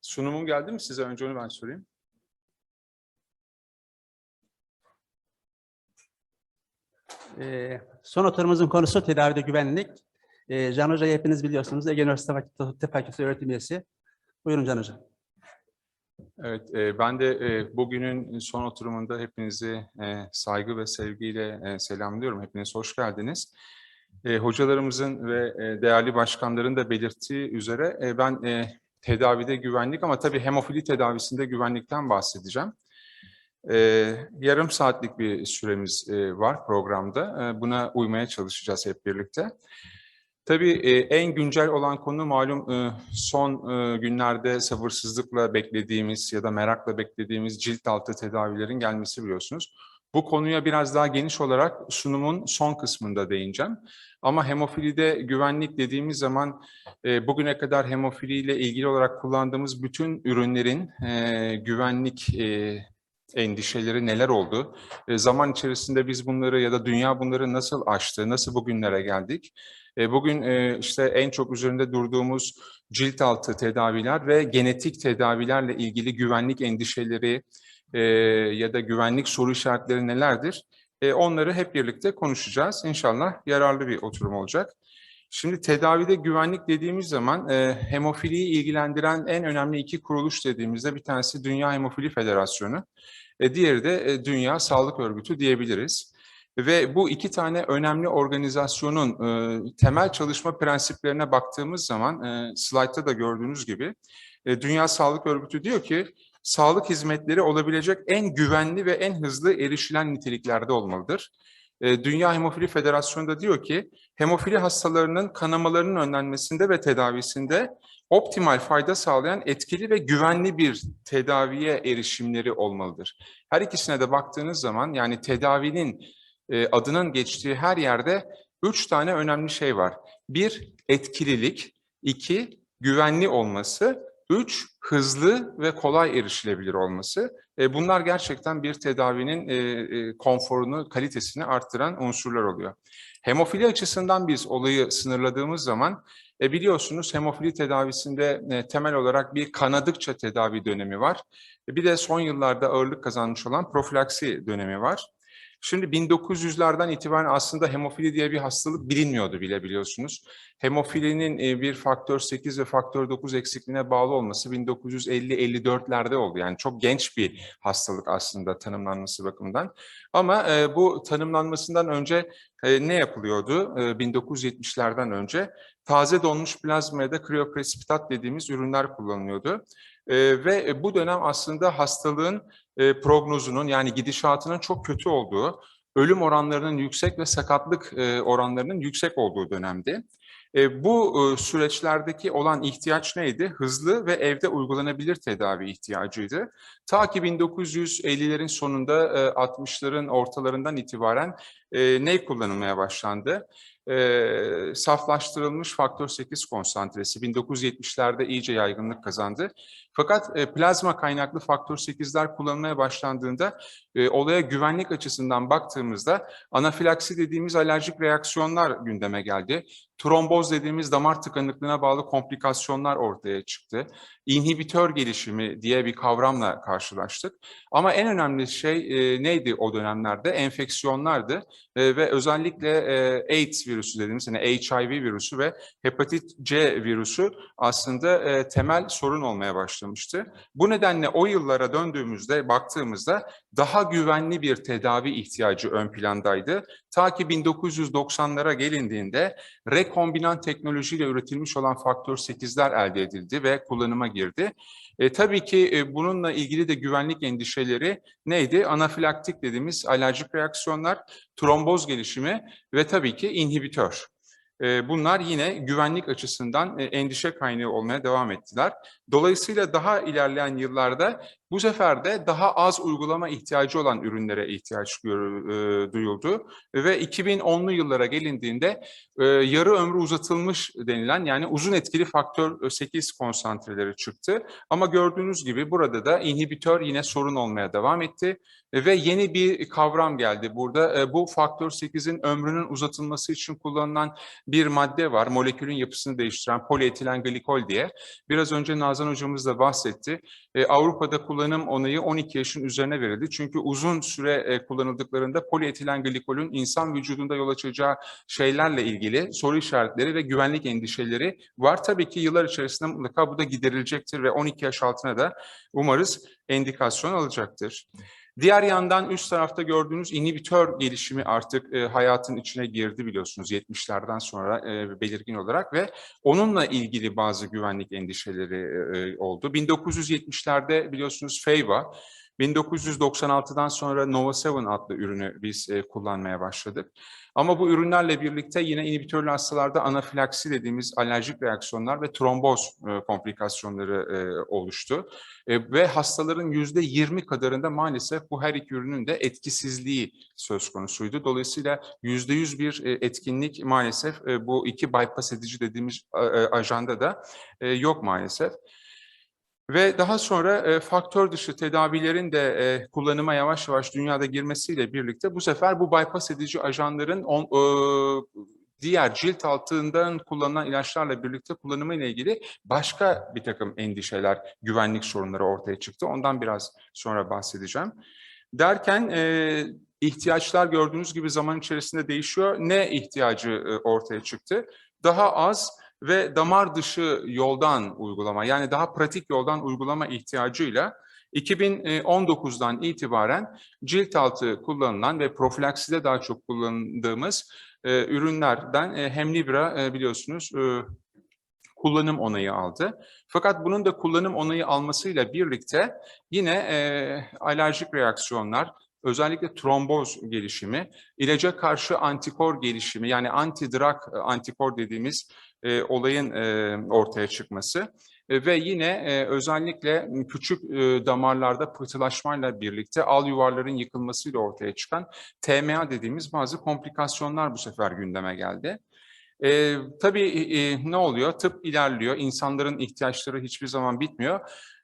Sunumum geldi mi size? Önce onu ben sorayım. Ee, son oturumumuzun konusu tedavide güvenlik. Ee, Can Hoca'yı hepiniz biliyorsunuz. Ege Üniversitesi Fakültesi öğretim üyesi. Buyurun Can Hoca. Evet, e, ben de e, bugünün son oturumunda hepinizi e, saygı ve sevgiyle e, selamlıyorum. Hepiniz hoş geldiniz. E, hocalarımızın ve e, değerli başkanların da belirttiği üzere e, ben e, tedavide güvenlik ama tabii hemofili tedavisinde güvenlikten bahsedeceğim. E, yarım saatlik bir süremiz e, var programda. E, buna uymaya çalışacağız hep birlikte. Tabii e, en güncel olan konu malum e, son e, günlerde sabırsızlıkla beklediğimiz ya da merakla beklediğimiz cilt altı tedavilerin gelmesi biliyorsunuz. Bu konuya biraz daha geniş olarak sunumun son kısmında değineceğim. Ama hemofilide güvenlik dediğimiz zaman bugüne kadar hemofiliyle ilgili olarak kullandığımız bütün ürünlerin güvenlik endişeleri neler oldu? Zaman içerisinde biz bunları ya da dünya bunları nasıl aştı, nasıl bugünlere geldik? E, Bugün e, işte en çok üzerinde durduğumuz cilt altı tedaviler ve genetik tedavilerle ilgili güvenlik endişeleri e, ya da güvenlik soru işaretleri nelerdir? Onları hep birlikte konuşacağız. İnşallah yararlı bir oturum olacak. Şimdi tedavide güvenlik dediğimiz zaman hemofiliyi ilgilendiren en önemli iki kuruluş dediğimizde bir tanesi Dünya Hemofili Federasyonu, e, diğeri de Dünya Sağlık Örgütü diyebiliriz. Ve bu iki tane önemli organizasyonun e, temel çalışma prensiplerine baktığımız zaman, e, slaytta da gördüğünüz gibi, e, Dünya Sağlık Örgütü diyor ki, sağlık hizmetleri olabilecek en güvenli ve en hızlı erişilen niteliklerde olmalıdır. E, Dünya Hemofili Federasyonu da diyor ki, hemofili hastalarının kanamalarının önlenmesinde ve tedavisinde optimal fayda sağlayan etkili ve güvenli bir tedaviye erişimleri olmalıdır. Her ikisine de baktığınız zaman yani tedavinin e, adının geçtiği her yerde üç tane önemli şey var. Bir, etkililik. iki güvenli olması. Üç, hızlı ve kolay erişilebilir olması. E, bunlar gerçekten bir tedavinin e, e, konforunu, kalitesini arttıran unsurlar oluyor. Hemofili açısından biz olayı sınırladığımız zaman e, biliyorsunuz hemofili tedavisinde e, temel olarak bir kanadıkça tedavi dönemi var. E, bir de son yıllarda ağırlık kazanmış olan profilaksi dönemi var. Şimdi 1900'lerden itibaren aslında hemofili diye bir hastalık bilinmiyordu bile biliyorsunuz. Hemofilinin e, bir faktör 8 ve faktör 9 eksikliğine bağlı olması 1950-54'lerde oldu. Yani çok genç bir hastalık aslında tanımlanması bakımından. Ama e, bu tanımlanmasından önce e, ne yapılıyordu? 1970'lerden önce taze donmuş plazma ya da kriyopresipitat dediğimiz ürünler kullanılıyordu. Ve bu dönem aslında hastalığın e, prognozunun yani gidişatının çok kötü olduğu, ölüm oranlarının yüksek ve sakatlık e, oranlarının yüksek olduğu dönemdi. E, bu e, süreçlerdeki olan ihtiyaç neydi? Hızlı ve evde uygulanabilir tedavi ihtiyacıydı. Ta ki 1950'lerin sonunda, e, 60'ların ortalarından itibaren e, ne kullanılmaya başlandı? E, saflaştırılmış faktör 8 konsantresi 1970'lerde iyice yaygınlık kazandı. Fakat e, plazma kaynaklı faktör 8'ler kullanılmaya başlandığında e, olaya güvenlik açısından baktığımızda anafilaksi dediğimiz alerjik reaksiyonlar gündeme geldi. Tromboz dediğimiz damar tıkanıklığına bağlı komplikasyonlar ortaya çıktı. İnhibitör gelişimi diye bir kavramla karşılaştık. Ama en önemli şey e, neydi o dönemlerde? Enfeksiyonlardı e, ve özellikle e, AIDS virüsü dediğimiz yani HIV virüsü ve hepatit C virüsü aslında e, temel sorun olmaya başlamıştı. Bu nedenle o yıllara döndüğümüzde, baktığımızda daha güvenli bir tedavi ihtiyacı ön plandaydı. Ta ki 1990'lara gelindiğinde rekombinant teknolojiyle üretilmiş olan faktör 8'ler elde edildi ve kullanıma girdi. E, tabii ki e, bununla ilgili de güvenlik endişeleri neydi? Anafilaktik dediğimiz alerjik reaksiyonlar, tromboz gelişimi ve tabii ki inhibitör. E, bunlar yine güvenlik açısından e, endişe kaynağı olmaya devam ettiler. Dolayısıyla daha ilerleyen yıllarda bu sefer de daha az uygulama ihtiyacı olan ürünlere ihtiyaç e, duyuldu ve 2010'lu yıllara gelindiğinde e, yarı ömrü uzatılmış denilen yani uzun etkili faktör 8 konsantreleri çıktı. Ama gördüğünüz gibi burada da inhibitör yine sorun olmaya devam etti ve yeni bir kavram geldi burada. E, Bu faktör 8'in ömrünün uzatılması için kullanılan bir madde var. Molekülün yapısını değiştiren polietilen glikol diye. Biraz önce Nazan hocamız da bahsetti. E, Avrupa'da kullanım onayı 12 yaşın üzerine verildi. Çünkü uzun süre e, kullanıldıklarında polietilen glikolün insan vücudunda yol açacağı şeylerle ilgili soru işaretleri ve güvenlik endişeleri var. Tabii ki yıllar içerisinde mutlaka bu da giderilecektir ve 12 yaş altına da umarız endikasyon alacaktır. Diğer yandan üst tarafta gördüğünüz inhibitör gelişimi artık e, hayatın içine girdi biliyorsunuz 70'lerden sonra e, belirgin olarak ve onunla ilgili bazı güvenlik endişeleri e, oldu. 1970'lerde biliyorsunuz Feyva, 1996'dan sonra Nova 7 adlı ürünü biz e, kullanmaya başladık. Ama bu ürünlerle birlikte yine inhibitörlü hastalarda anafilaksi dediğimiz alerjik reaksiyonlar ve tromboz e, komplikasyonları e, oluştu. E, ve hastaların yüzde 20 kadarında maalesef bu her iki ürünün de etkisizliği söz konusuydu. Dolayısıyla yüzde yüz bir e, etkinlik maalesef e, bu iki bypass edici dediğimiz e, e, ajanda da e, yok maalesef. Ve daha sonra e, faktör dışı tedavilerin de e, kullanıma yavaş yavaş dünyada girmesiyle birlikte bu sefer bu bypass edici ajanların on, e, diğer cilt altından kullanılan ilaçlarla birlikte kullanımı ile ilgili başka bir takım endişeler, güvenlik sorunları ortaya çıktı. Ondan biraz sonra bahsedeceğim. Derken e, ihtiyaçlar gördüğünüz gibi zaman içerisinde değişiyor. Ne ihtiyacı e, ortaya çıktı? Daha az ve damar dışı yoldan uygulama yani daha pratik yoldan uygulama ihtiyacıyla 2019'dan itibaren cilt altı kullanılan ve profilakside daha çok kullandığımız e, ürünlerden e, Hemlibra e, biliyorsunuz e, kullanım onayı aldı. Fakat bunun da kullanım onayı almasıyla birlikte yine e, alerjik reaksiyonlar, özellikle tromboz gelişimi, ilaca karşı antikor gelişimi yani anti-drug e, antikor dediğimiz e, olayın e, ortaya çıkması e, ve yine e, özellikle küçük e, damarlarda pıhtılaşmayla birlikte al yuvarların yıkılmasıyla ortaya çıkan TMA dediğimiz bazı komplikasyonlar bu sefer gündeme geldi. E, tabii e, ne oluyor? Tıp ilerliyor, insanların ihtiyaçları hiçbir zaman bitmiyor.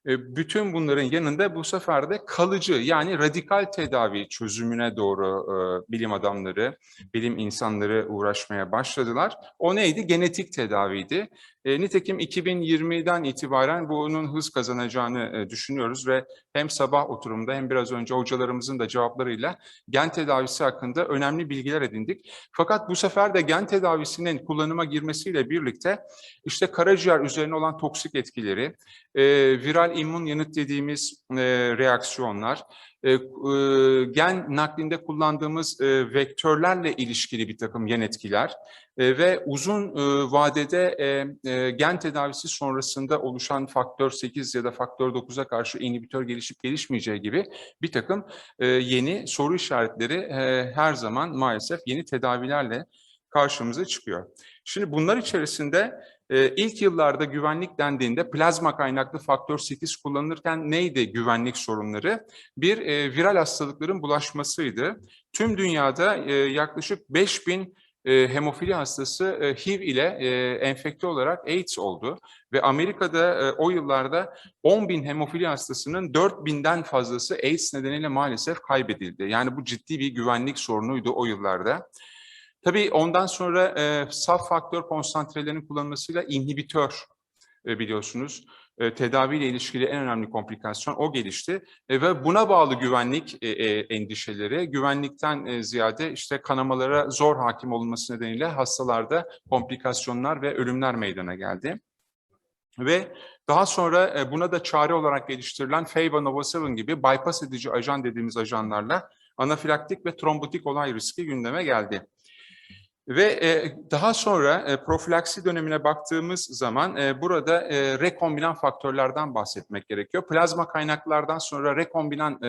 E, bütün bunların yanında bu sefer de kalıcı yani radikal tedavi çözümüne doğru e, bilim adamları, bilim insanları uğraşmaya başladılar. O neydi? Genetik tedaviydi. E, nitekim 2020'den itibaren bunun hız kazanacağını e, düşünüyoruz ve hem sabah oturumda hem biraz önce hocalarımızın da cevaplarıyla gen tedavisi hakkında önemli bilgiler edindik. Fakat bu sefer de gen tedavisinin kullanıma girmesiyle birlikte işte karaciğer üzerine olan toksik etkileri, e, viral immün yanıt dediğimiz e, reaksiyonlar, e, e, gen naklinde kullandığımız e, vektörlerle ilişkili bir takım yan etkiler e, ve uzun e, vadede e, e, gen tedavisi sonrasında oluşan faktör 8 ya da faktör 9'a karşı inhibitör gelişip gelişmeyeceği gibi bir takım e, yeni soru işaretleri e, her zaman maalesef yeni tedavilerle karşımıza çıkıyor. Şimdi bunlar içerisinde e, ilk yıllarda güvenlik dendiğinde plazma kaynaklı faktör 8 kullanılırken neydi güvenlik sorunları? Bir, e, viral hastalıkların bulaşmasıydı. Tüm dünyada e, yaklaşık 5000 e, hemofili hastası e, HIV ile e, enfekte olarak AIDS oldu. Ve Amerika'da e, o yıllarda 10 bin hemofili hastasının 4 binden fazlası AIDS nedeniyle maalesef kaybedildi. Yani bu ciddi bir güvenlik sorunuydu o yıllarda. Tabii ondan sonra e, saf faktör konsantrelerinin kullanılmasıyla inhibitör e, biliyorsunuz. E, tedaviyle ilişkili en önemli komplikasyon o gelişti. E, ve buna bağlı güvenlik e, e, endişeleri, güvenlikten e, ziyade işte kanamalara zor hakim olunması nedeniyle hastalarda komplikasyonlar ve ölümler meydana geldi. Ve daha sonra e, buna da çare olarak geliştirilen Feyva Novasevin gibi bypass edici ajan dediğimiz ajanlarla anafilaktik ve trombotik olay riski gündeme geldi. Ve e, daha sonra e, profilaksi dönemine baktığımız zaman e, burada rekombinan faktörlerden bahsetmek gerekiyor. Plazma kaynaklardan sonra rekombinan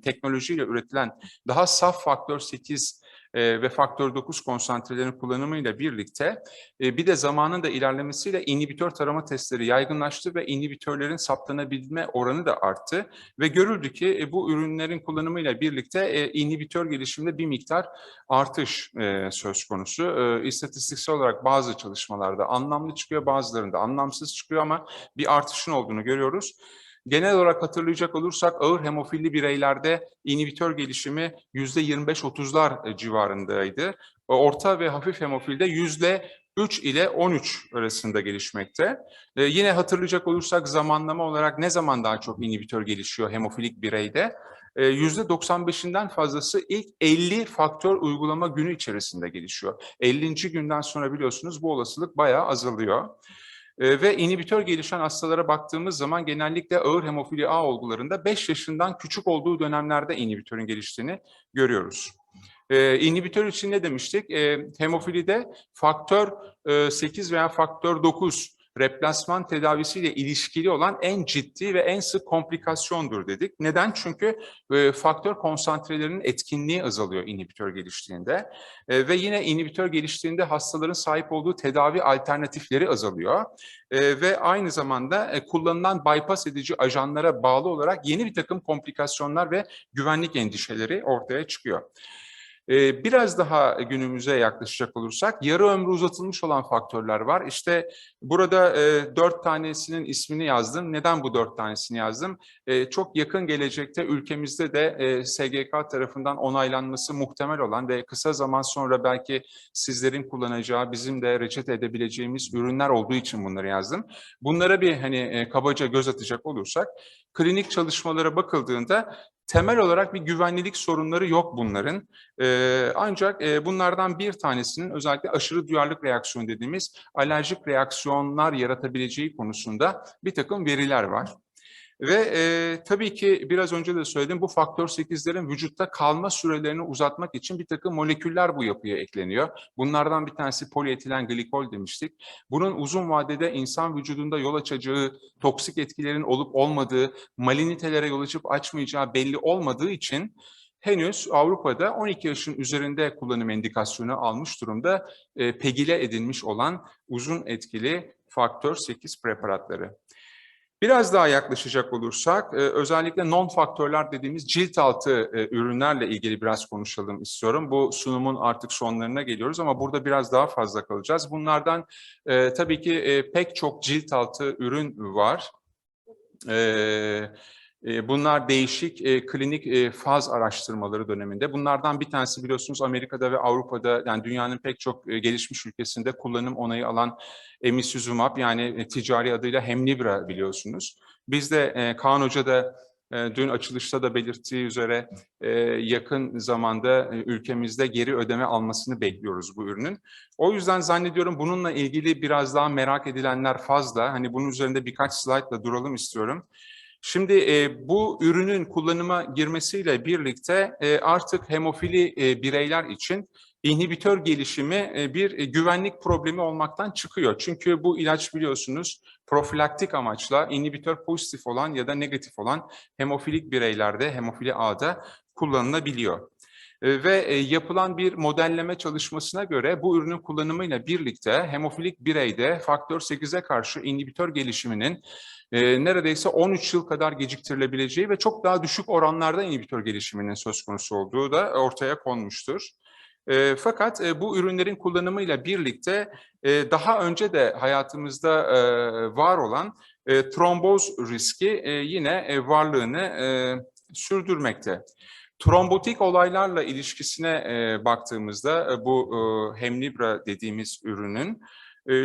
teknolojiyle üretilen daha saf faktör 8 e, ve faktör 9 konsantrelerin kullanımıyla birlikte e, bir de zamanın da ilerlemesiyle inhibitör tarama testleri yaygınlaştı ve inhibitörlerin saptanabilme oranı da arttı ve görüldü ki e, bu ürünlerin kullanımıyla birlikte e, inhibitör gelişiminde bir miktar artış e, söz konusu. E, istatistiksel olarak bazı çalışmalarda anlamlı çıkıyor, bazılarında anlamsız çıkıyor ama bir artışın olduğunu görüyoruz. Genel olarak hatırlayacak olursak ağır hemofilli bireylerde inhibitör gelişimi yüzde 25-30'lar civarındaydı. Orta ve hafif hemofilde yüzde 3 ile 13 arasında gelişmekte. Ee, yine hatırlayacak olursak zamanlama olarak ne zaman daha çok inhibitör gelişiyor hemofilik bireyde? Ee, Yüzde 95'inden fazlası ilk 50 faktör uygulama günü içerisinde gelişiyor. 50. günden sonra biliyorsunuz bu olasılık bayağı azalıyor. Ee, ve inhibitör gelişen hastalara baktığımız zaman genellikle ağır hemofili A olgularında 5 yaşından küçük olduğu dönemlerde inhibitörün geliştiğini görüyoruz. Ee, inhibitör için ne demiştik? Ee, hemofilide faktör e, 8 veya faktör 9 replasman tedavisiyle ilişkili olan en ciddi ve en sık komplikasyondur dedik. Neden? Çünkü e, faktör konsantrelerinin etkinliği azalıyor inhibitör geliştiğinde. E, ve yine inhibitör geliştiğinde hastaların sahip olduğu tedavi alternatifleri azalıyor. E, ve aynı zamanda e, kullanılan bypass edici ajanlara bağlı olarak yeni bir takım komplikasyonlar ve güvenlik endişeleri ortaya çıkıyor. Ee, Biraz daha günümüze yaklaşacak olursak yarı ömrü uzatılmış olan faktörler var. İşte burada e, dört tanesinin ismini yazdım. Neden bu dört tanesini yazdım? E, Çok yakın gelecekte ülkemizde de e, SGK tarafından onaylanması muhtemel olan ve kısa zaman sonra belki sizlerin kullanacağı, bizim de reçete edebileceğimiz ürünler olduğu için bunları yazdım. Bunlara bir hani kabaca göz atacak olursak, klinik çalışmalara bakıldığında temel olarak bir güvenlilik sorunları yok bunların. Ee, ancak e, bunlardan bir tanesinin özellikle aşırı duyarlılık reaksiyonu dediğimiz alerjik reaksiyonlar yaratabileceği konusunda bir takım veriler var. Ve e, tabii ki biraz önce de söyledim bu faktör 8'lerin vücutta kalma sürelerini uzatmak için bir takım moleküller bu yapıya ekleniyor. Bunlardan bir tanesi polietilen glikol demiştik. Bunun uzun vadede insan vücudunda yol açacağı toksik etkilerin olup olmadığı, malinitelere yol açıp açmayacağı belli olmadığı için henüz Avrupa'da 12 yaşın üzerinde kullanım indikasyonu almış durumda e, pegile edilmiş olan uzun etkili faktör 8 preparatları. Biraz daha yaklaşacak olursak, e, özellikle non-faktörler dediğimiz cilt altı e, ürünlerle ilgili biraz konuşalım istiyorum. Bu sunumun artık sonlarına geliyoruz ama burada biraz daha fazla kalacağız. Bunlardan e, tabii ki pek çok cilt altı ürün var. Evet. E, Bunlar değişik e, klinik e, faz araştırmaları döneminde. Bunlardan bir tanesi biliyorsunuz Amerika'da ve Avrupa'da yani dünyanın pek çok e, gelişmiş ülkesinde kullanım onayı alan emicizumab yani ticari adıyla Hemlibra biliyorsunuz. Biz de Kaan Hoca da dün açılışta da belirttiği üzere yakın zamanda ülkemizde geri ödeme almasını bekliyoruz bu ürünün. O yüzden zannediyorum bununla ilgili biraz daha merak edilenler fazla. Hani bunun üzerinde birkaç slaytla duralım istiyorum. Şimdi e, bu ürünün kullanıma girmesiyle birlikte e, artık hemofili e, bireyler için inhibitör gelişimi e, bir e, güvenlik problemi olmaktan çıkıyor. Çünkü bu ilaç biliyorsunuz profilaktik amaçla inhibitör pozitif olan ya da negatif olan hemofilik bireylerde, hemofili A'da kullanılabiliyor. E, ve e, yapılan bir modelleme çalışmasına göre bu ürünün kullanımıyla birlikte hemofilik bireyde faktör 8'e karşı inhibitör gelişiminin e, neredeyse 13 yıl kadar geciktirilebileceği ve çok daha düşük oranlarda inhibitör gelişiminin söz konusu olduğu da ortaya konmuştur. E, fakat e, bu ürünlerin kullanımıyla birlikte e, daha önce de hayatımızda e, var olan e, tromboz riski e, yine e, varlığını e, sürdürmekte. Trombotik olaylarla ilişkisine e, baktığımızda e, bu e, Hemlibra dediğimiz ürünün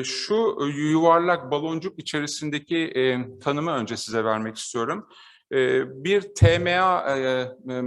şu e, yuvarlak baloncuk içerisindeki e, tanımı önce size vermek istiyorum. E, bir TMA e, e,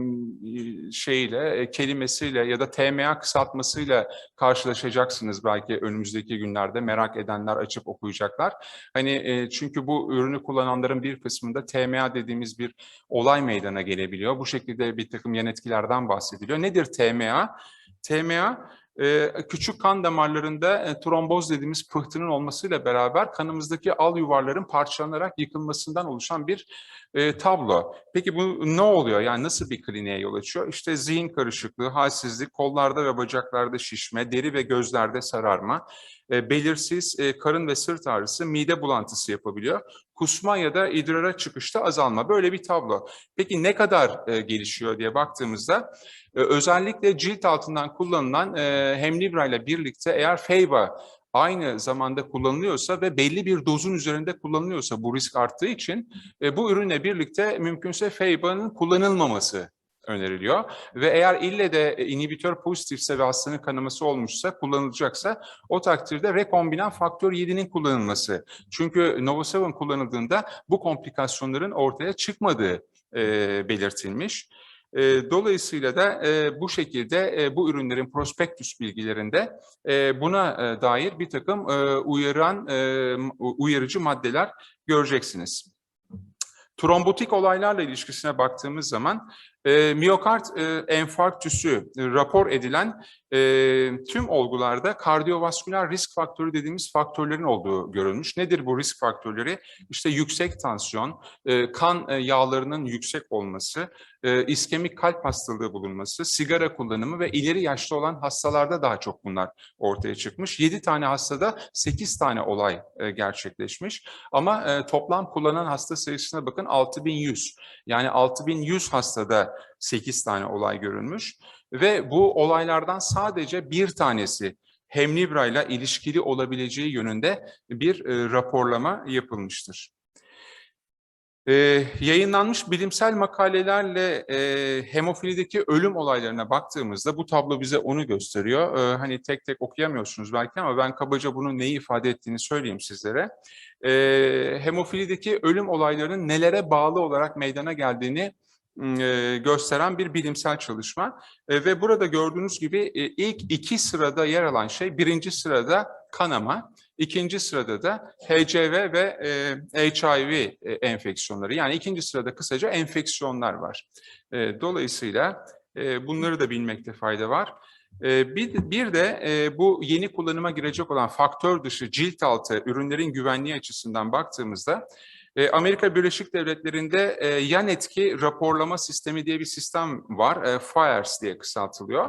şeyiyle, e, kelimesiyle ya da TMA kısaltmasıyla karşılaşacaksınız belki önümüzdeki günlerde merak edenler açıp okuyacaklar. Hani çünkü bu ürünü kullananların bir kısmında TMA dediğimiz bir olay meydana gelebiliyor. Bu şekilde bir takım yan etkilerden bahsediliyor. Nedir TMA? TMA e, küçük kan damarlarında e, tromboz dediğimiz pıhtının olmasıyla beraber kanımızdaki al yuvarların parçalanarak yıkılmasından oluşan bir e, tablo. Peki bu ne oluyor? Yani nasıl bir kliniğe yol açıyor? İşte zihin karışıklığı, halsizlik, kollarda ve bacaklarda şişme, deri ve gözlerde sararma, e, belirsiz e, karın ve sırt ağrısı, mide bulantısı yapabiliyor. Kusma ya da idrara çıkışta azalma. Böyle bir tablo. Peki ne kadar e, gelişiyor diye baktığımızda e, özellikle cilt altından kullanılan e, Hemlibra ile birlikte eğer Feyba aynı zamanda kullanılıyorsa ve belli bir dozun üzerinde kullanılıyorsa bu risk arttığı için e, bu ürünle birlikte mümkünse Feyba'nın kullanılmaması öneriliyor. Ve eğer ille de e, inhibitör pozitifse ve hastanın kanaması olmuşsa, kullanılacaksa o takdirde rekombinan faktör 7'nin kullanılması. Çünkü Novosavin kullanıldığında bu komplikasyonların ortaya çıkmadığı e, belirtilmiş. E, dolayısıyla da e, bu şekilde e, bu ürünlerin prospektüs bilgilerinde e, buna e, dair bir takım e, uyaran e, uyarıcı maddeler göreceksiniz. Trombotik olaylarla ilişkisine baktığımız zaman e, miyokard enfarktüsü e, rapor edilen e, tüm olgularda kardiyovasküler risk faktörü dediğimiz faktörlerin olduğu görülmüş. Nedir bu risk faktörleri? İşte yüksek tansiyon, e, kan yağlarının yüksek olması, e, iskemik kalp hastalığı bulunması, sigara kullanımı ve ileri yaşlı olan hastalarda daha çok bunlar ortaya çıkmış. 7 tane hastada 8 tane olay e, gerçekleşmiş. Ama e, toplam kullanan hasta sayısına bakın 6100. Yani 6100 hastada 8 tane olay görülmüş ve bu olaylardan sadece bir tanesi Hemlibra ile ilişkili olabileceği yönünde bir e, raporlama yapılmıştır. E, yayınlanmış bilimsel makalelerle e, hemofilideki ölüm olaylarına baktığımızda bu tablo bize onu gösteriyor. E, hani tek tek okuyamıyorsunuz belki ama ben kabaca bunun neyi ifade ettiğini söyleyeyim sizlere. E, hemofilideki ölüm olaylarının nelere bağlı olarak meydana geldiğini gösteren bir bilimsel çalışma. E, ve burada gördüğünüz gibi e, ilk iki sırada yer alan şey birinci sırada kanama, ikinci sırada da HCV ve HIV enfeksiyonları. Yani ikinci sırada kısaca enfeksiyonlar var. Dolayısıyla bunları da bilmekte fayda var. Bir, bir de bu yeni kullanıma girecek olan faktör dışı cilt altı ürünlerin güvenliği açısından baktığımızda e, Amerika Birleşik Devletleri'nde e, yan etki raporlama sistemi diye bir sistem var. E, FIRES diye kısaltılıyor.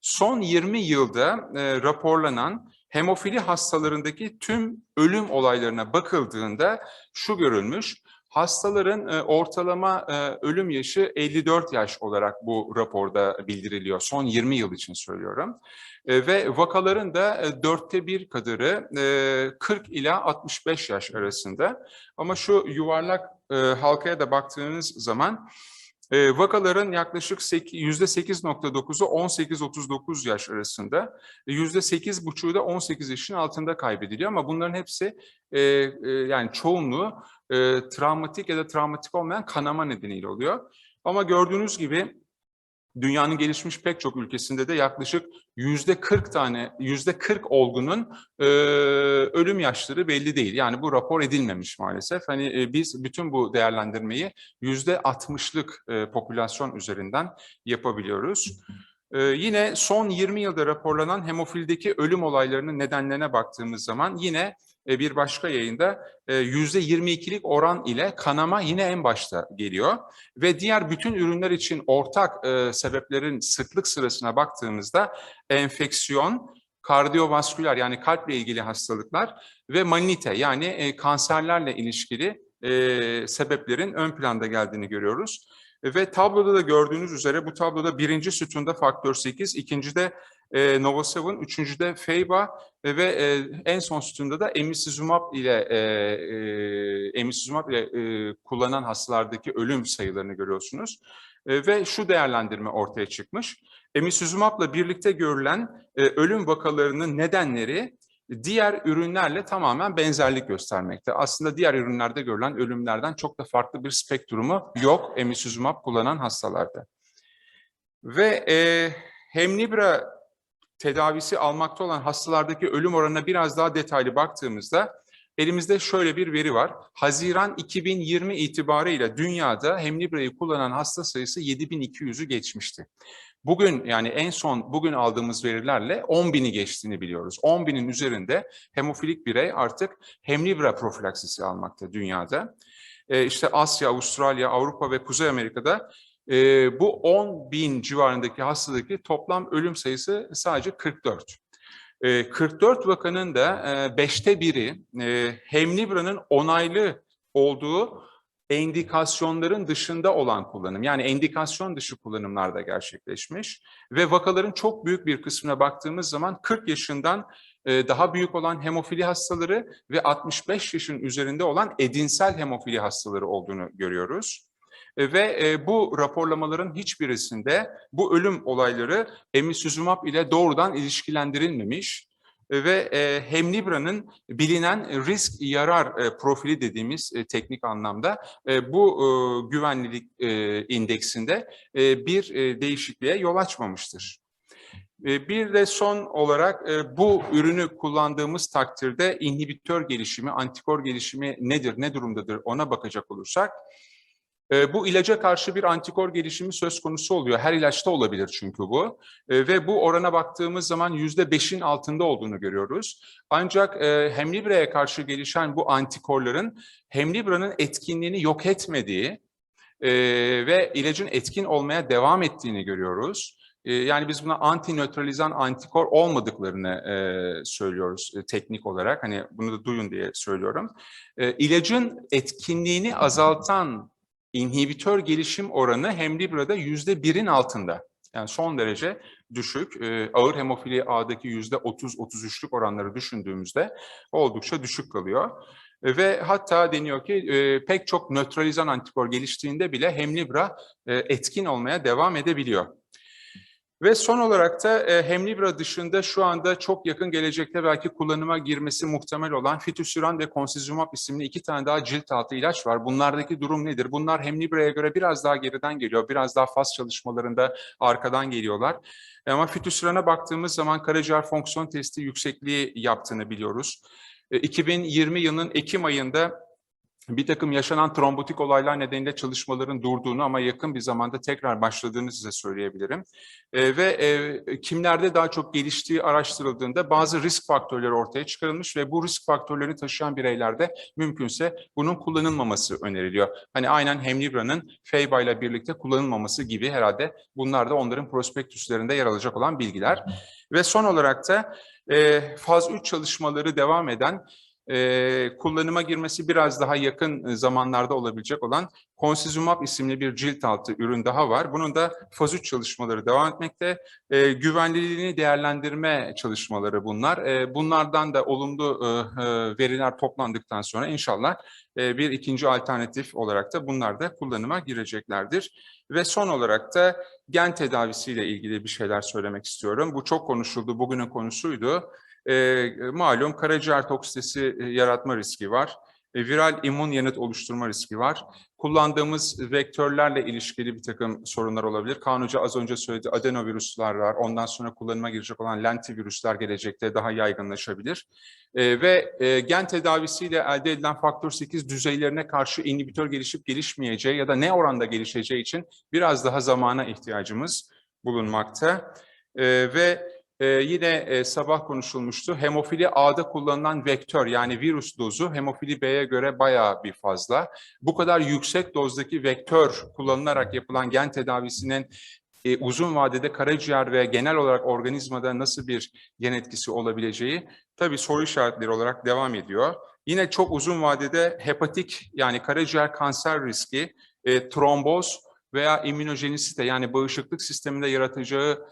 Son 20 yılda e, raporlanan hemofili hastalarındaki tüm ölüm olaylarına bakıldığında şu görülmüş. Hastaların e, ortalama e, ölüm yaşı 54 yaş olarak bu raporda bildiriliyor. Son 20 yıl için söylüyorum. E, ve vakaların da dörtte bir kadarı e, 40 ila 65 yaş arasında. Ama şu yuvarlak halkaya da baktığınız zaman e, vakaların yaklaşık %8.9'u 18-39 yaş arasında, %8.5'u da 18 yaşın altında kaybediliyor ama bunların hepsi e, e, yani çoğunluğu e, travmatik ya da travmatik olmayan kanama nedeniyle oluyor. Ama gördüğünüz gibi dünyanın gelişmiş pek çok ülkesinde de yaklaşık yüzde 40 tane, yüzde 40 olgunun e, ölüm yaşları belli değil. Yani bu rapor edilmemiş maalesef. Hani e, biz bütün bu değerlendirmeyi yüzde 60'lık e, popülasyon üzerinden yapabiliyoruz. Ee, yine son 20 yılda raporlanan hemofildeki ölüm olaylarının nedenlerine baktığımız zaman yine bir başka yayında %22'lik e, oran ile kanama yine en başta geliyor. Ve diğer bütün ürünler için ortak e, sebeplerin sıklık sırasına baktığımızda enfeksiyon, kardiyovasküler yani kalple ilgili hastalıklar ve manite yani kanserlerle ilişkili sebeplerin ön planda geldiğini görüyoruz. Ve tabloda da gördüğünüz üzere bu tabloda birinci sütunda faktör 8, ikincide e, Novosavin, üçüncüde Feyba ve, ve e, en son sütunda da emicizumab ile e, e, ile e, kullanan hastalardaki ölüm sayılarını görüyorsunuz. E, ve şu değerlendirme ortaya çıkmış. Emicizumab'la birlikte görülen e, ölüm vakalarının nedenleri diğer ürünlerle tamamen benzerlik göstermekte. Aslında diğer ürünlerde görülen ölümlerden çok da farklı bir spektrumu yok emicizumab kullanan hastalarda. Ve e, Hemlibra tedavisi almakta olan hastalardaki ölüm oranına biraz daha detaylı baktığımızda elimizde şöyle bir veri var. Haziran 2020 itibarıyla dünyada Hemlibra'yı kullanan hasta sayısı 7200'ü geçmişti. Bugün yani en son bugün aldığımız verilerle 10 bini geçtiğini biliyoruz. 10 binin üzerinde hemofilik birey artık hemlibra profilaksisi almakta dünyada. E, işte Asya, Avustralya, Avrupa ve Kuzey Amerika'da e, bu 10 bin civarındaki hastadaki toplam ölüm sayısı sadece 44. E, 44 vakanın da e, beşte biri e, Hemlibra'nın onaylı olduğu endikasyonların dışında olan kullanım. Yani endikasyon dışı kullanımlarda gerçekleşmiş ve vakaların çok büyük bir kısmına baktığımız zaman 40 yaşından e, daha büyük olan hemofili hastaları ve 65 yaşın üzerinde olan edinsel hemofili hastaları olduğunu görüyoruz. E, Ve e, bu raporlamaların hiçbirisinde bu ölüm olayları emicizumab ile doğrudan ilişkilendirilmemiş ve e, Hemlibra'nın bilinen risk yarar e, profili dediğimiz e, teknik anlamda bu güvenlilik indeksinde bir değişikliğe yol açmamıştır. Bir de son olarak bu ürünü kullandığımız takdirde inhibitör gelişimi, antikor gelişimi nedir, ne durumdadır ona bakacak olursak, e, bu ilaca karşı bir antikor gelişimi söz konusu oluyor. Her ilaçta olabilir çünkü bu. E, Ve bu orana baktığımız zaman yüzde beşin altında olduğunu görüyoruz. Ancak e, Hemlibra'ya karşı gelişen bu antikorların Hemlibra'nın etkinliğini yok etmediği e, ve ilacın etkin olmaya devam ettiğini görüyoruz. E, Yani biz buna anti-nötralizan antikor olmadıklarını e, söylüyoruz e, teknik olarak. Hani bunu da duyun diye söylüyorum. E, ilacın etkinliğini azaltan inhibitör gelişim oranı Hemlibra'da yüzde birin altında. Yani son derece düşük. E, ağır hemofili A'daki yüzde 30-33'lük oranları düşündüğümüzde oldukça düşük kalıyor. E, Ve hatta deniyor ki e, pek çok nötralizan antikor geliştiğinde bile Hemlibra e, etkin olmaya devam edebiliyor. Ve son olarak da e, Hemlibra dışında şu anda çok yakın gelecekte belki kullanıma girmesi muhtemel olan Fitusiran ve Consizumab isimli iki tane daha cilt altı ilaç var. Bunlardaki durum nedir? Bunlar Hemlibra'ya göre biraz daha geriden geliyor. Biraz daha faz çalışmalarında arkadan geliyorlar. Ama Fitusiran'a baktığımız zaman karaciğer fonksiyon testi yüksekliği yaptığını biliyoruz. E, 2020 yılının Ekim ayında bir takım yaşanan trombotik olaylar nedeniyle çalışmaların durduğunu ama yakın bir zamanda tekrar başladığını size söyleyebilirim. E, ve e, kimlerde daha çok geliştiği araştırıldığında bazı risk faktörleri ortaya çıkarılmış ve bu risk faktörlerini taşıyan bireylerde mümkünse bunun kullanılmaması öneriliyor. Hani aynen Hemlibra'nın Feyba ile birlikte kullanılmaması gibi herhalde bunlar da onların prospektüslerinde yer alacak olan bilgiler. Ve son olarak da e, faz 3 çalışmaları devam eden e, kullanıma girmesi biraz daha yakın e, zamanlarda olabilecek olan Consizumab isimli bir cilt altı ürün daha var. Bunun da faz 3 çalışmaları devam etmekte. E, güvenliliğini değerlendirme çalışmaları bunlar. E, bunlardan da olumlu e, e, veriler toplandıktan sonra inşallah e, bir ikinci alternatif olarak da bunlar da kullanıma gireceklerdir. Ve son olarak da gen tedavisiyle ilgili bir şeyler söylemek istiyorum. Bu çok konuşuldu, bugünün konusuydu. E, malum karaciğer toksitesi e, yaratma riski var. E, viral immün yanıt oluşturma riski var. Kullandığımız vektörlerle ilişkili bir takım sorunlar olabilir. Kaan Hoca az önce söyledi adenovirüsler var. Ondan sonra kullanıma girecek olan lentivirüsler gelecekte daha yaygınlaşabilir. E, ve e, gen tedavisiyle elde edilen faktör 8 düzeylerine karşı inhibitör gelişip gelişmeyeceği ya da ne oranda gelişeceği için biraz daha zamana ihtiyacımız bulunmakta. E, ve ee, yine e, sabah konuşulmuştu. Hemofili A'da kullanılan vektör yani virüs dozu hemofili B'ye göre bayağı bir fazla. Bu kadar yüksek dozdaki vektör kullanılarak yapılan gen tedavisinin e, uzun vadede karaciğer ve genel olarak organizmada nasıl bir yan etkisi olabileceği tabii soru işaretleri olarak devam ediyor. Yine çok uzun vadede hepatik yani karaciğer kanser riski, e, tromboz veya immünojenisite yani bağışıklık sisteminde yaratacağı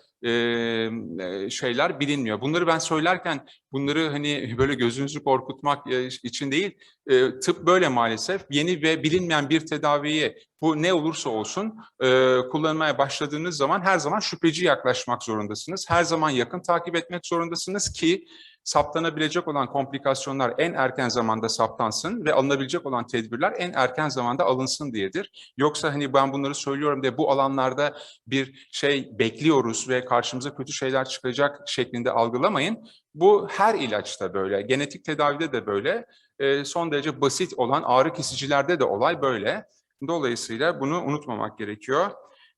şeyler bilinmiyor. Bunları ben söylerken bunları hani böyle gözünüzü korkutmak e, için değil, e, tıp böyle maalesef. Yeni ve bilinmeyen bir tedaviyi bu ne olursa olsun e, kullanmaya başladığınız zaman her zaman şüpheci yaklaşmak zorundasınız. Her zaman yakın takip etmek zorundasınız ki saptanabilecek olan komplikasyonlar en erken zamanda saptansın ve alınabilecek olan tedbirler en erken zamanda alınsın diyedir. Yoksa hani ben bunları söylüyorum diye bu alanlarda bir şey bekliyoruz ve karşımıza kötü şeyler çıkacak şeklinde algılamayın. Bu her ilaçta böyle, genetik tedavide de böyle, e, son derece basit olan ağrı kesicilerde de olay böyle. Dolayısıyla bunu unutmamak gerekiyor.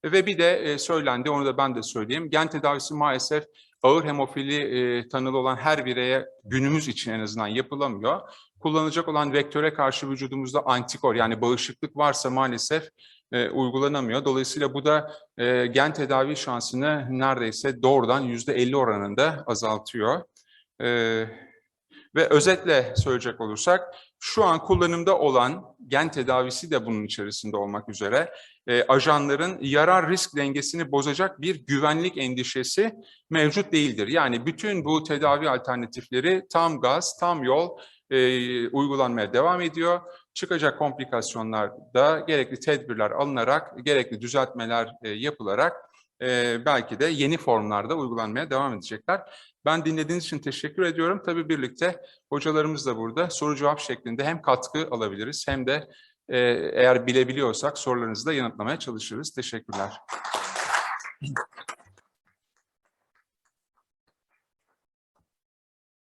Ve bir de e, söylendi, onu da ben de söyleyeyim. Gen tedavisi maalesef ağır hemofili e, tanılı olan her bireye günümüz için en azından yapılamıyor. Kullanılacak olan vektöre karşı vücudumuzda antikor yani bağışıklık varsa maalesef e, uygulanamıyor. Dolayısıyla bu da e, gen tedavi şansını neredeyse doğrudan yüzde 50 oranında azaltıyor. E, ve özetle söyleyecek olursak şu an kullanımda olan gen tedavisi de bunun içerisinde olmak üzere e, ajanların yarar risk dengesini bozacak bir güvenlik endişesi mevcut değildir. Yani bütün bu tedavi alternatifleri tam gaz, tam yol e, uygulanmaya devam ediyor. Çıkacak komplikasyonlarda gerekli tedbirler alınarak, gerekli düzeltmeler e, yapılarak e, belki de yeni formlarda uygulanmaya devam edecekler. Ben dinlediğiniz için teşekkür ediyorum. Tabii birlikte hocalarımız da burada soru cevap şeklinde hem katkı alabiliriz hem de e, eğer bilebiliyorsak sorularınızı da yanıtlamaya çalışırız. Teşekkürler.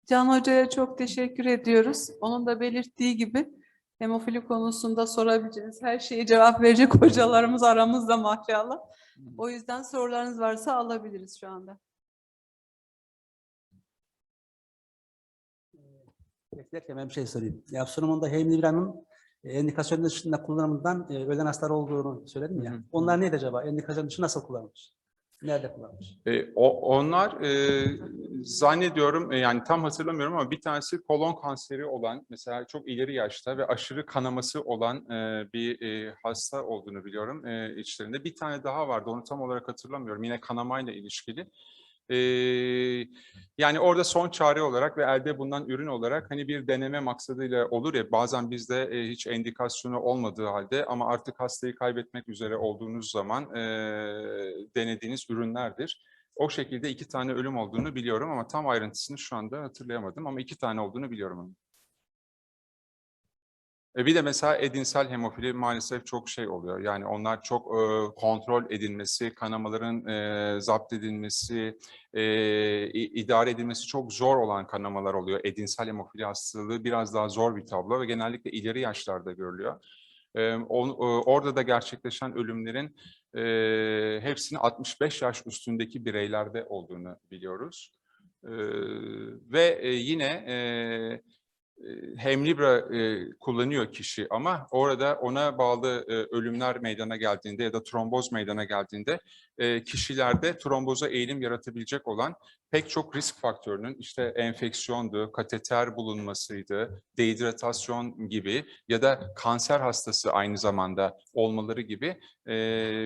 Can Hoca'ya çok teşekkür ediyoruz. Onun da belirttiği gibi hemofili konusunda sorabileceğiniz her şeye cevap verecek hocalarımız aramızda maşallah. O yüzden sorularınız varsa alabiliriz şu anda. Beklerken ben bir şey sorayım. Ya sunumunda Hemlibra'nın e, endikasyon dışında kullanımından e, ölen hastalar olduğunu söyledim ya. Hı hı. Onlar neydi acaba? Endikasyon dışı nasıl kullanılmış? Nerede kullanılmış? E, o, onlar e, zannediyorum e, yani tam hatırlamıyorum ama bir tanesi kolon kanseri olan mesela çok ileri yaşta ve aşırı kanaması olan e, bir e, hasta olduğunu biliyorum e, içlerinde. Bir tane daha vardı onu tam olarak hatırlamıyorum yine kanamayla ilişkili. Yani orada son çare olarak ve elde bulunan ürün olarak hani bir deneme maksadıyla olur ya bazen bizde e, hiç endikasyonu olmadığı halde ama artık hastayı kaybetmek üzere olduğunuz zaman e, denediğiniz ürünlerdir. O şekilde iki tane ölüm olduğunu biliyorum ama tam ayrıntısını şu anda hatırlayamadım ama iki tane olduğunu biliyorum. E bir de mesela edinsel hemofili maalesef çok şey oluyor. Yani onlar çok e, kontrol edilmesi, kanamaların e, zapt edilmesi, e, idare edilmesi çok zor olan kanamalar oluyor. Edinsel hemofili hastalığı biraz daha zor bir tablo ve genellikle ileri yaşlarda görülüyor. E, on- e, orada da gerçekleşen ölümlerin e, hepsinin 65 yaş üstündeki bireylerde olduğunu biliyoruz. E, ve e, yine e, e, Hemlibra e, kullanıyor kişi ama orada ona bağlı e, ölümler meydana geldiğinde ya da tromboz meydana geldiğinde e, kişilerde tromboza eğilim yaratabilecek olan pek çok risk faktörünün işte enfeksiyondu, kateter bulunmasıydı, dehidratasyon gibi ya da kanser hastası aynı zamanda olmaları gibi e,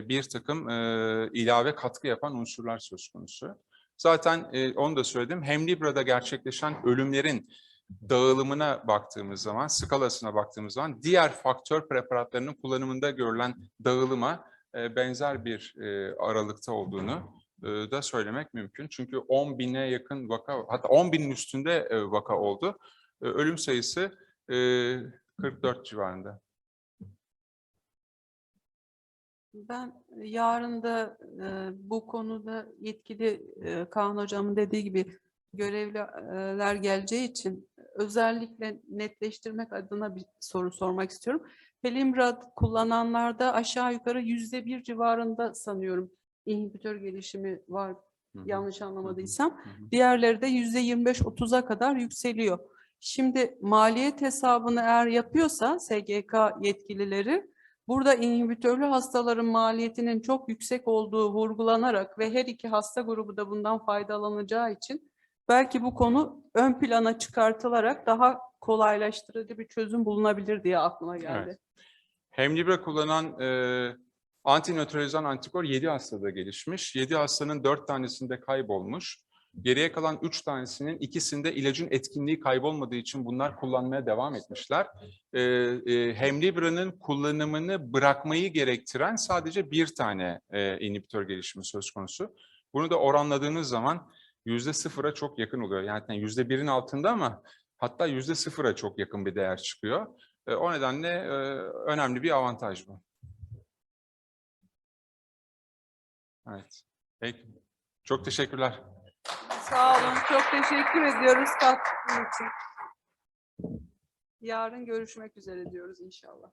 bir takım e, ilave katkı yapan unsurlar söz konusu. Zaten e, onu da söyledim. Hemlibra'da gerçekleşen ölümlerin dağılımına baktığımız zaman, skalasına baktığımız zaman diğer faktör preparatlarının kullanımında görülen dağılıma e, benzer bir e, aralıkta olduğunu e, da söylemek mümkün. Çünkü 10 bine yakın vaka, hatta 10 binin üstünde e, vaka oldu. E, ölüm sayısı e, 44 civarında. Ben yarın da e, bu konuda yetkili e, Kaan Hocam'ın dediği gibi görevliler geleceği için özellikle netleştirmek adına bir soru sormak istiyorum. Pelimrad kullananlarda aşağı yukarı yüzde bir civarında sanıyorum inhibitör gelişimi var Hı hı. yanlış anlamadıysam. Hı hı. Diğerleri de yüzde 25-30'a kadar yükseliyor. Şimdi maliyet hesabını eğer yapıyorsa SGK yetkilileri burada inhibitörlü hastaların maliyetinin çok yüksek olduğu vurgulanarak ve her iki hasta grubu da bundan faydalanacağı için belki bu konu ön plana çıkartılarak daha kolaylaştırıcı bir çözüm bulunabilir diye aklıma geldi. Evet. Hemlibra kullanan e, antinötralizan antikor 7 hastada gelişmiş. 7 hastanın 4 tanesinde kaybolmuş. Geriye kalan 3 tanesinin ikisinde ilacın etkinliği kaybolmadığı için bunlar kullanmaya devam etmişler. E, e, Hemlibra'nın kullanımını bırakmayı gerektiren sadece bir tane e, inhibitör gelişimi söz konusu. Bunu da oranladığınız zaman yüzde sıfıra çok yakın oluyor. Yani yüzde birin altında ama hatta yüzde sıfıra çok yakın bir değer çıkıyor. E, O nedenle e, önemli bir avantaj bu. Evet. Peki. Çok teşekkürler. Sağ olun. Çok teşekkür ediyoruz katkınız için. Yarın görüşmek üzere diyoruz inşallah.